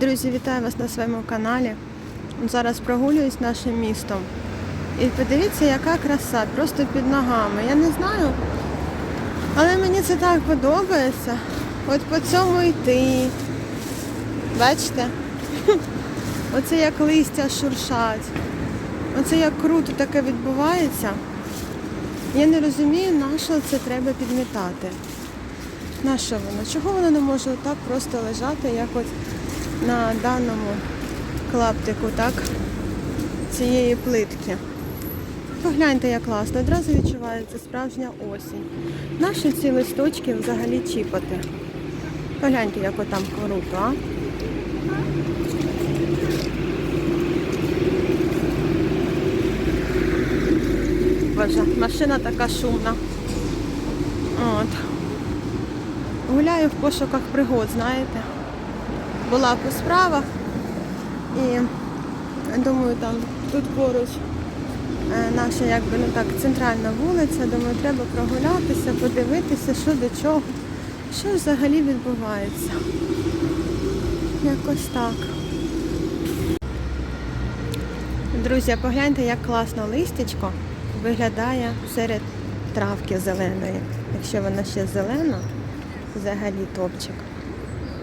Друзі, вітаю вас на своєму каналі. Зараз прогулююсь нашим містом. І подивіться, яка краса, просто під ногами. Я не знаю, але мені це так подобається. От по цьому йти. Бачите? Оце як листя шуршать. Оце як круто таке відбувається. Я не розумію, на що це треба підмітати. На що воно? Чого воно не може отак просто лежати, як от на даному клаптику, так? Цієї плитки. Погляньте, як класно. Одразу відчувається справжня осінь. Наші ці листочки взагалі чіпати. Погляньте, як отам круто, а? Боже, машина така шумна. От. Гуляю в пошуках пригод, знаєте. Була по справах і думаю, там тут поруч е, наша якби ну так центральна вулиця. Думаю, треба прогулятися, подивитися, що до чого, що взагалі відбувається. Якось так. Друзі, погляньте, як класно листячко виглядає серед травки зеленої. Якщо вона ще зелена, взагалі топчик.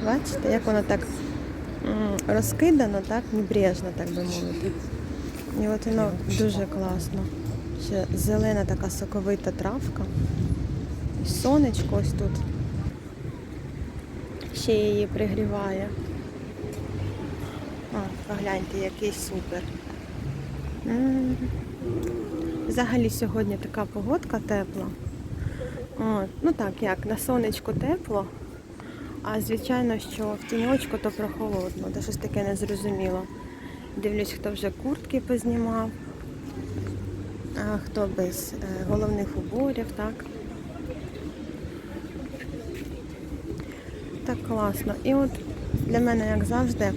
Бачите, як воно так розкидано, так, небрежно, так би мовити. І от воно дуже класно. Ще зелена така соковита травка. І сонечко ось тут. Ще її пригріває. О, погляньте, який супер. Взагалі сьогодні така погодка тепла. От. Ну так, як на сонечку тепло, а звичайно, що в тіньочку то прохолодно, де щось таке незрозуміло. Дивлюсь, хто вже куртки познімав, а хто без е, головних уборів, так. Так класно. І от для мене, як завжди,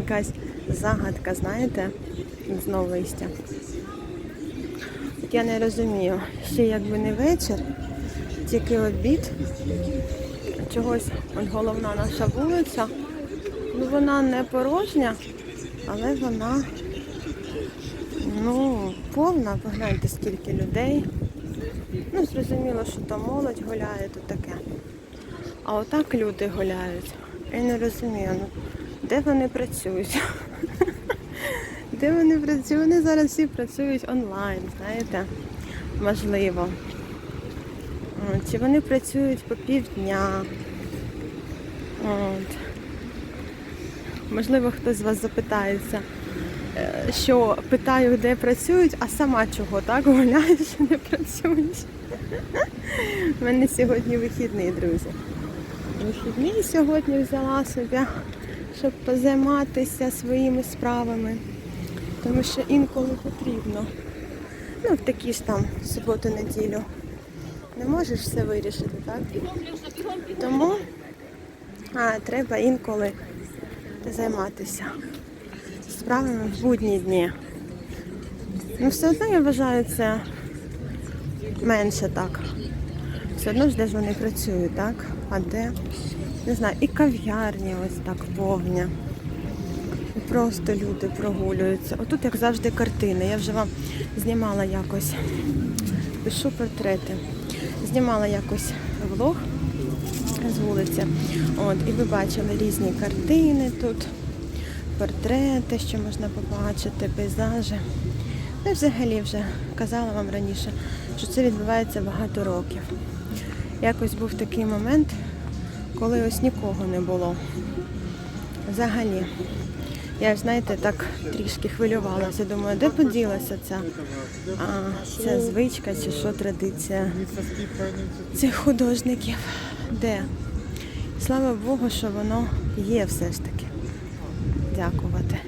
якась загадка, знаєте, знову листя. От я не розумію, ще якби не вечір, тільки обід. Чогось от головна наша вулиця. Ну вона не порожня, але вона ну, повна. Погляньте, скільки людей. Ну, зрозуміло, що то молодь гуляє, то таке. А отак люди гуляють. Я не розумію, ну, де вони працюють? Де вони працюють? Вони зараз всі працюють онлайн, знаєте, можливо. Чи вони працюють по півдня? От. Можливо, хтось з вас запитається, е, що питаю, де працюють, а сама чого, так? Гуляю, що не працюють. У мене сьогодні вихідний, друзі. Вихідний сьогодні взяла собі, щоб позайматися своїми справами. Тому що інколи потрібно. Ну, в такі ж там суботу-неділю. Не можеш все вирішити, так? Тому а, треба інколи займатися справами в будні дні. Ну, все одно я вважаю це менше так. Все одно ж де ж вони працюють, так? А де? Не знаю, і кав'ярні ось так повні. І просто люди прогулюються. Отут, як завжди, картини. Я вже вам знімала якось, пишу портрети. Знімала якось влог з вулиці. От, і ви бачили різні картини тут, портрети, що можна побачити, пейзажі. Ну і взагалі вже казала вам раніше, що це відбувається багато років. Якось був такий момент, коли ось нікого не було. Взагалі. Я ж, знаєте, так трішки хвилювалася. Думаю, де поділася ця, а, ця звичка чи що традиція цих художників? Де? Слава Богу, що воно є все ж таки. Дякувати.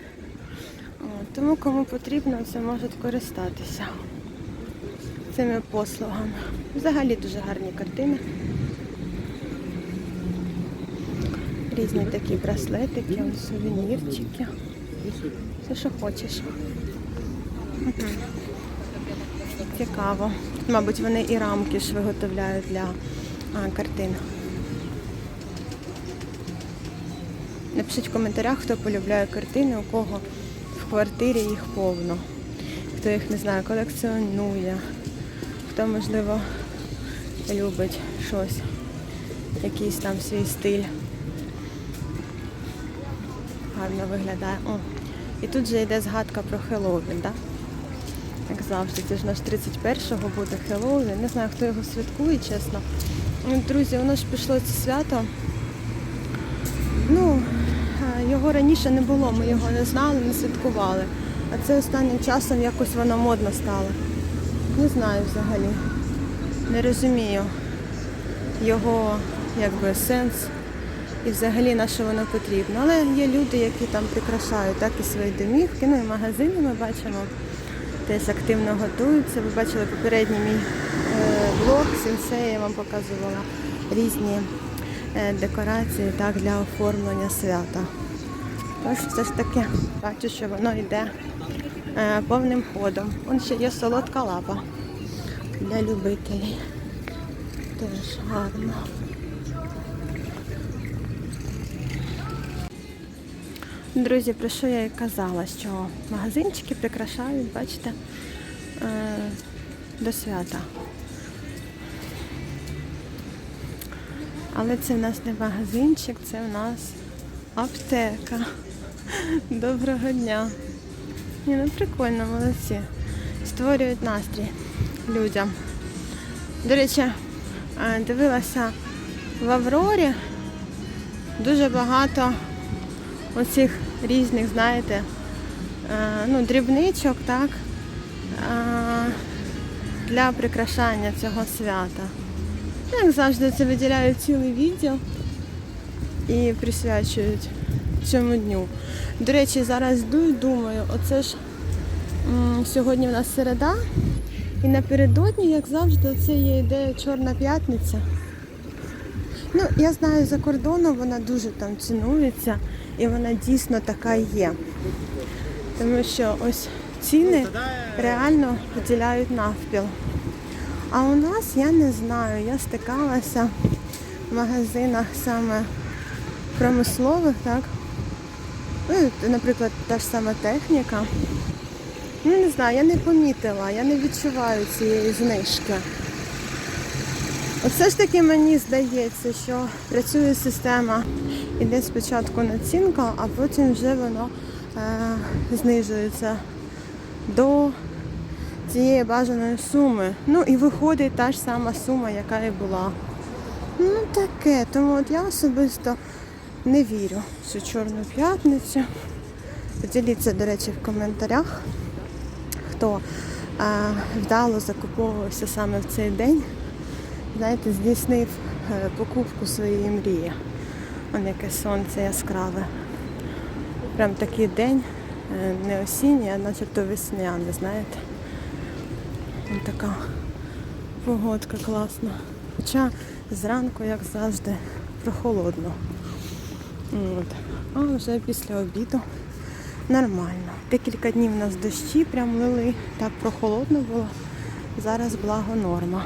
Тому кому потрібно, це можуть користатися цими послугами. Взагалі дуже гарні картини. Різні такі браслетики, сувенірчики. Все, що хочеш. Цікаво. Мабуть, вони і рамки ж виготовляють для а, картин. Напишіть в коментарях, хто полюбляє картини, у кого в квартирі їх повно. Хто їх не знаю, колекціонує, хто, можливо, любить щось, якийсь там свій стиль. Гарно виглядає. О, і тут же йде згадка про Хеллоуін, так? Як завжди, це ж наш 31-го буде Хеллоуін. Не знаю, хто його святкує, чесно. Ну, Друзі, воно ж пішло це свято. Ну, е, його раніше не було, ми його не знали, не святкували. А це останнім часом якось воно модно стало. Не знаю взагалі. Не розумію його якби сенс і взагалі на що воно потрібно. Але є люди, які там прикрашають так і свої домівки. Ну і магазини ми бачимо теж активно готуються. Ви бачили попередній мій е, блог сенсей, я вам показувала різні е, декорації так, для оформлення свята. Тож все ж таки бачу, що воно йде е, повним ходом. Вон ще є солодка лапа для любителів. Теж гарно. Друзі, про що я і казала, що магазинчики прикрашають, бачите, е, до свята. Але це в нас не магазинчик, це в нас аптека. Доброго дня. Ні, ну прикольно, молодці. Створюють настрій людям. До речі, е, дивилася в Аврорі дуже багато оцих різних, знаєте, е, ну, дрібничок, так, е, для прикрашання цього свята. Як завжди, це виділяють цілий відділ і присвячують цьому дню. До речі, зараз йду і думаю, оце ж сьогодні в нас середа, і напередодні, як завжди, це є ідея Чорна п'ятниця. Ну, я знаю, за кордоном вона дуже там цінується і вона дійсно така є. Тому що ось ціни реально поділяють навпіл. А у нас я не знаю, я стикалася в магазинах саме промислових, так? Ну, наприклад, та ж сама техніка. Ну, не знаю, я не помітила, я не відчуваю цієї знижки. Оце ж таки мені здається, що працює система. Іде спочатку націнка, а потім вже воно е, знижується до цієї бажаної суми. Ну і виходить та ж сама сума, яка і була. Ну таке, тому от я особисто не вірю в цю чорну п'ятницю. Поділіться, до речі, в коментарях, хто е, вдало закуповувався саме в цей день знаєте, здійснив е, покупку своєї мрії. Вон яке сонце яскраве. Прям такий день, е, не осінній, а начебто весняний, знаєте. Ось така погодка класна. Хоча зранку, як завжди, прохолодно. От. А вже після обіду нормально. Декілька днів у нас дощі прям лили, так прохолодно було. Зараз благо норма.